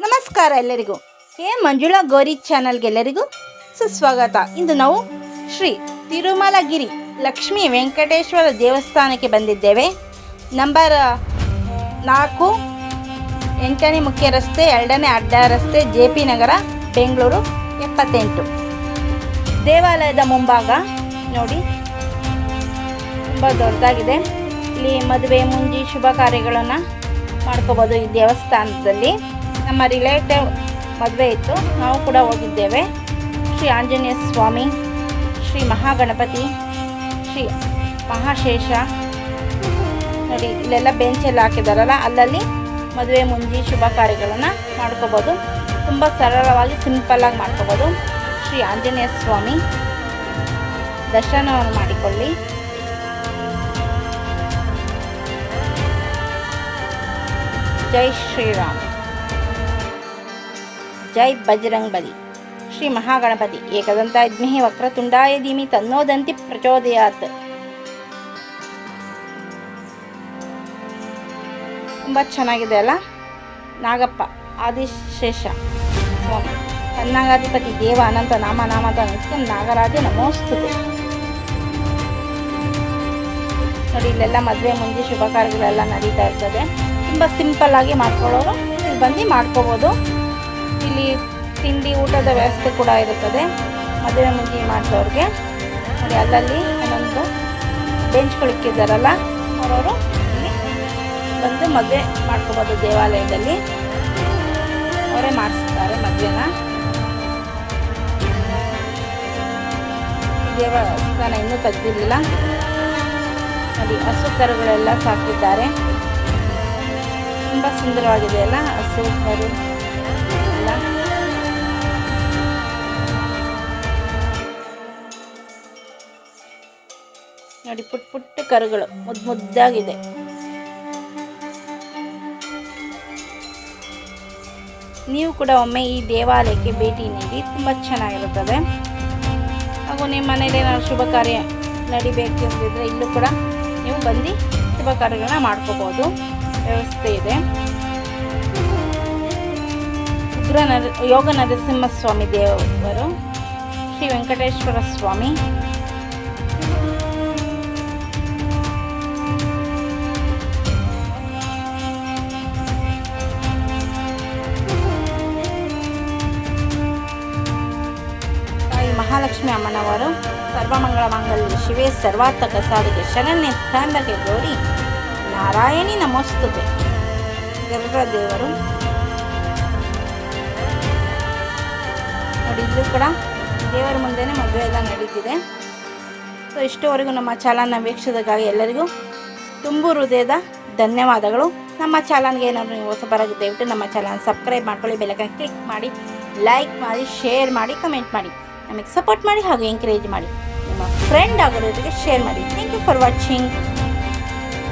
ನಮಸ್ಕಾರ ಎಲ್ಲರಿಗೂ. ಹೇ ಮಂಜುಳಾ ಗೌರಿ ಚಾನಲ್ಗೆ ಎಲ್ಲರಿಗೂ ಸುಸ್ವಾಗತ. ಇಂದು ನಾವು ಶ್ರೀ ತಿರುಮಲಗಿರಿ ಲಕ್ಷ್ಮೀ ವೆಂಕಟೇಶ್ವರ ದೇವಸ್ಥಾನಕ್ಕೆ ಬಂದಿದ್ದೇವೆ. ನಂಬರ್ ನಾಲ್ಕು, ಎಂಟನೇ ಮುಖ್ಯ ರಸ್ತೆ, ಎರಡನೇ ಅಡ್ಡ ರಸ್ತೆ, ಜೆ ಪಿ ನಗರ, ಬೆಂಗಳೂರು, ಎಪ್ಪತ್ತೆಂಟು. ದೇವಾಲಯದ ಮುಂಭಾಗ, ನೋಡಿ. ತುಂಬ ದೊಡ್ಡದಾಗಿದೆ. ಇಲ್ಲಿ ಮದುವೆ, ಮುಂಜಿ ಶುಭ ಕಾರ್ಯಗಳನ್ನು ಮಾಡ್ಕೋಬೋದು ಈ ದೇವಸ್ಥಾನದಲ್ಲಿ. ನಮ್ಮ ರಿಲೇಟಿವ್ ಮದುವೆ ಇತ್ತು. ನಾವು ಕೂಡ ಹೋಗಿದ್ದೇವೆ. ಶ್ರೀ ಆಂಜನೇಯ ಸ್ವಾಮಿ, ಶ್ರೀ ಮಹಾಗಣಪತಿ, ಶ್ರೀ ಮಹಾಶೇಷ. ನೋಡಿ, ಇಲ್ಲೆಲ್ಲ ಬೆಂಚೆಲ್ಲ ಹಾಕಿದಾರಲ್ಲ, ಅಲ್ಲಲ್ಲಿ ಮದುವೆ ಮುಂಜಿ ಶುಭ ಕಾರ್ಯಗಳನ್ನು ಮಾಡ್ಕೋಬೋದು. ತುಂಬ ಸರಳವಾಗಿ ಸಿಂಪಲ್ಲಾಗಿ ಮಾಡ್ಕೋಬೋದು. ಶ್ರೀ ಆಂಜನೇಯ ಸ್ವಾಮಿ, ದರ್ಶನವನ್ನು ಮಾಡಿಕೊಳ್ಳಿ. ಜೈ ಶ್ರೀರಾಮ್. ಜೈ ಬಜರಂಗ್ ಬಲಿ ಶ್ರೀ ಮಹಾಗಣಪತಿ ಏಕದಂತ ಇದ್ಮಿಹಿ ವಕ್ರತುಂಡಾಯ ಧೀಮಿ ತನ್ನೋದಂತಿ ಪ್ರಚೋದಯಾತ್. ತುಂಬ ಚೆನ್ನಾಗಿದೆ ಅಲ್ಲ? ನಾಗಪ್ಪ, ಆದಿಶೇಷ. ಸ್ವಾಮಿ ಕನ್ನಾಗಾಧಿಪತಿ ದೇವ ಅನಂತ ನಾಮ ನಾಮದ ನಿತ್ಯ ನಾಗರಾಜ ನಮೋಸ್ತುತೆ. ನೋಡಿ, ಇಲ್ಲೆಲ್ಲ ಮದುವೆ ಮುಂದೆ ಶುಭ ಕಾರ್ಯಗಳೆಲ್ಲ ನಡೀತಾ ಇರ್ತದೆ. ತುಂಬ ಸಿಂಪಲ್ ಆಗಿ ಮಾಡ್ಕೊಳ್ಳೋರು ಇಲ್ಲಿ ಬಂದು ಮಾಡ್ಕೋಬೋದು. ಇಲ್ಲಿ ತಿಂಡಿ ಊಟದ ವ್ಯವಸ್ಥೆ ಕೂಡ ಇರುತ್ತದೆ. ಮದುವೆ ಮುಗಿ ಮಾಡಿದವ್ರಿಗೆ. ನೋಡಿ ಅಲ್ಲಲ್ಲಿ ಒಂದೊಂದು ಬೆಂಚ್ಗಳಿಕ್ಕಿದ್ದಾರಲ್ಲ ಅವರವರು ಇಲ್ಲಿ ಬಂದು ಮದುವೆ ಮಾಡ್ಕೋಬೋದು ದೇವಾಲಯದಲ್ಲಿ. ಅವರೇ ಮಾಡಿಸ್ತಾರೆ ಮದುವೆನ. ದೇವಸ್ಥಾನ ಇನ್ನೂ ತೆಗ್ದಿರಲಿಲ್ಲ. ನೋಡಿ ಹಸು ಕರುಗಳೆಲ್ಲ ಸಾಕಿದ್ದಾರೆ. ತುಂಬ ಸುಂದರವಾಗಿದೆ ಅಲ್ಲ ಹಸು, ಕರು. ನೋಡಿ, ಪುಟ್ ಪುಟ್ಟ ಕರುಗಳು ಮುದ್ದು ಮುದ್ದಾಗಿದೆ. ನೀವು ಕೂಡ ಒಮ್ಮೆ ಈ ದೇವಾಲಯಕ್ಕೆ ಭೇಟಿ ನೀಡಿ, ತುಂಬ ಚೆನ್ನಾಗಿರುತ್ತದೆ. ಹಾಗೂ ನಿಮ್ಮ ಮನೇಲಿ ಏನಾದ್ರು ಶುಭ ಕಾರ್ಯ ನಡಿಬೇಕು ಅಂತಿದ್ರೆ ಇಲ್ಲೂ ಕೂಡ ನೀವು ಬಂದು ಶುಭ ಕಾರ್ಯಗಳನ್ನ ಮಾಡ್ಕೋಬೋದು. ವ್ಯವಸ್ಥೆ ಇದೆ. ಉಗ್ರ ನರ, ಯೋಗ ನರಸಿಂಹಸ್ವಾಮಿ ದೇವರು, ಶ್ರೀ ವೆಂಕಟೇಶ್ವರ ಸ್ವಾಮಿ. ಮಹಾಲಕ್ಷ್ಮಿ ಅಮ್ಮನವರು ಸರ್ವಮಂಗಳ ಮಂಗಲ್ಯ ಶಿವೇ ಸರ್ವಾರ್ಥಕ ಸಾಧಿಕೆ ಶರಣ್ಯ ತ್ರ್ಯಂಬಕೆ ಗೌರಿ ನಾರಾಯಣಿ ನಮಸ್ತುತೆ. ಗರುಡ ದೇವರು. ನೋಡಿ, ಇಲ್ಲೂ ಕೂಡ ದೇವರ ಮುಂದೆನೇ ಮದುವೆ ಎಲ್ಲ ನಡೀತಿದೆ. ಸೊ ಇಷ್ಟುವರೆಗೂ ನಮ್ಮ ಚಾಲನ್ನ ವೀಕ್ಷಿಸಿದಕ್ಕಾಗಿ ಎಲ್ಲರಿಗೂ ತುಂಬು ಹೃದಯದ ಧನ್ಯವಾದಗಳು. ನಮ್ಮ ಚಾಲನ್ಗೆ ಏನಾದರೂ ನೀವು ಹೊಸಬರಾಗಿ ದಯವಿಟ್ಟು ನಮ್ಮ ಚಾನಲ್ ಸಬ್ಸ್ಕ್ರೈಬ್ ಮಾಡ್ಕೊಳ್ಳಿ ಬೆಲಕನ್ನು ಕ್ಲಿಕ್ ಮಾಡಿ, ಲೈಕ್ ಮಾಡಿ, ಶೇರ್ ಮಾಡಿ, ಕಮೆಂಟ್ ಮಾಡಿ. ನಮಗೆ ಸಪೋರ್ಟ್ ಮಾಡಿ ಹಾಗೂ ಎಂಕರೇಜ್ ಮಾಡಿ. ನಿಮ್ಮ ಫ್ರೆಂಡ್ ಆಗೋರಿಗೆ ಶೇರ್ ಮಾಡಿ. Thank you for watching